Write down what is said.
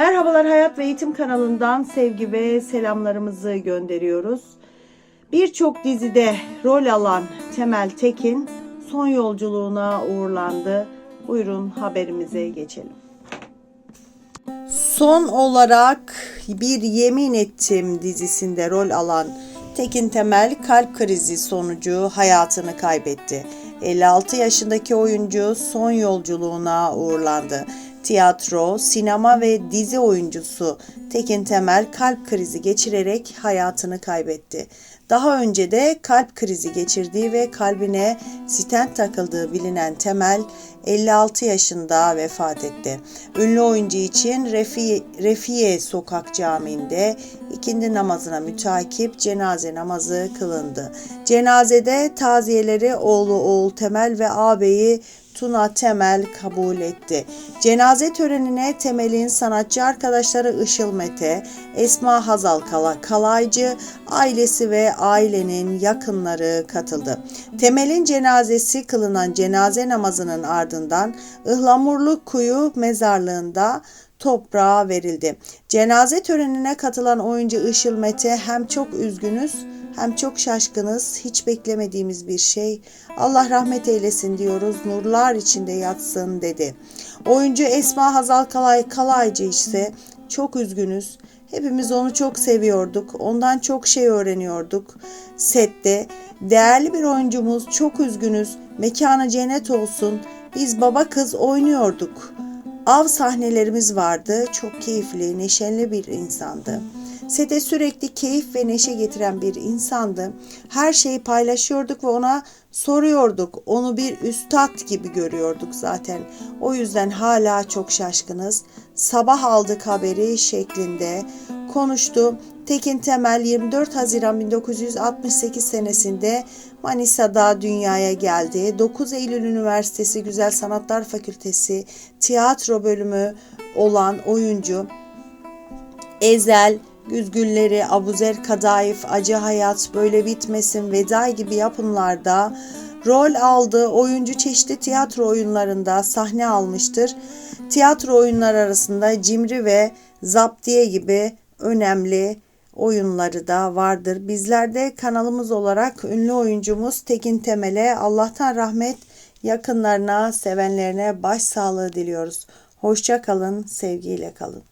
Merhabalar Hayat ve Eğitim kanalından sevgi ve selamlarımızı gönderiyoruz. Birçok dizide rol alan Temel Tekin son yolculuğuna uğurlandı. Buyurun haberimize geçelim. Son olarak bir Yemin Ettim dizisinde rol alan Tekin Temel kalp krizi sonucu hayatını kaybetti. 56 yaşındaki oyuncu son yolculuğuna uğurlandı. Tiyatro, sinema ve dizi oyuncusu Tekin Temel kalp krizi geçirerek hayatını kaybetti. Daha önce de kalp krizi geçirdiği ve kalbine stent takıldığı bilinen Temel 56 yaşında vefat etti. Ünlü oyuncu için Refi, Refiye Sokak Camii'nde ikindi namazına mütakip cenaze namazı kılındı. Cenazede taziyeleri oğlu Oğul Temel ve ağabeyi Tuna Temel kabul etti. Cenaze törenine Temel'in sanatçı arkadaşları Işıl Mete, Esma Hazal Kala, Kalaycı, ailesi ve ailenin yakınları katıldı. Temel'in cenazesi kılınan cenaze namazının ardından Ihlamurlu Kuyu mezarlığında toprağa verildi. Cenaze törenine katılan oyuncu Işıl Mete hem çok üzgünüz hem çok şaşkınız, hiç beklemediğimiz bir şey. Allah rahmet eylesin diyoruz, nurlar içinde yatsın dedi. Oyuncu Esma Hazal Kalay Kalaycı ise çok üzgünüz. Hepimiz onu çok seviyorduk. Ondan çok şey öğreniyorduk. Sette değerli bir oyuncumuz çok üzgünüz. Mekanı cennet olsun. Biz baba kız oynuyorduk. Av sahnelerimiz vardı. Çok keyifli, neşeli bir insandı. Sete sürekli keyif ve neşe getiren bir insandı. Her şeyi paylaşıyorduk ve ona soruyorduk. Onu bir üstad gibi görüyorduk zaten. O yüzden hala çok şaşkınız. Sabah aldık haberi şeklinde konuştu. Tekin Temel 24 Haziran 1968 senesinde Manisa'da dünyaya geldi. 9 Eylül Üniversitesi Güzel Sanatlar Fakültesi tiyatro bölümü olan oyuncu Ezel, Güzgülleri, Abuzer Kadayıf, Acı Hayat, Böyle Bitmesin, Veda gibi yapımlarda rol aldı. Oyuncu çeşitli tiyatro oyunlarında sahne almıştır. Tiyatro oyunlar arasında Cimri ve Zaptiye gibi önemli oyunları da vardır. Bizler de kanalımız olarak ünlü oyuncumuz Tekin Temel'e Allah'tan rahmet, yakınlarına, sevenlerine başsağlığı diliyoruz. Hoşça kalın, sevgiyle kalın.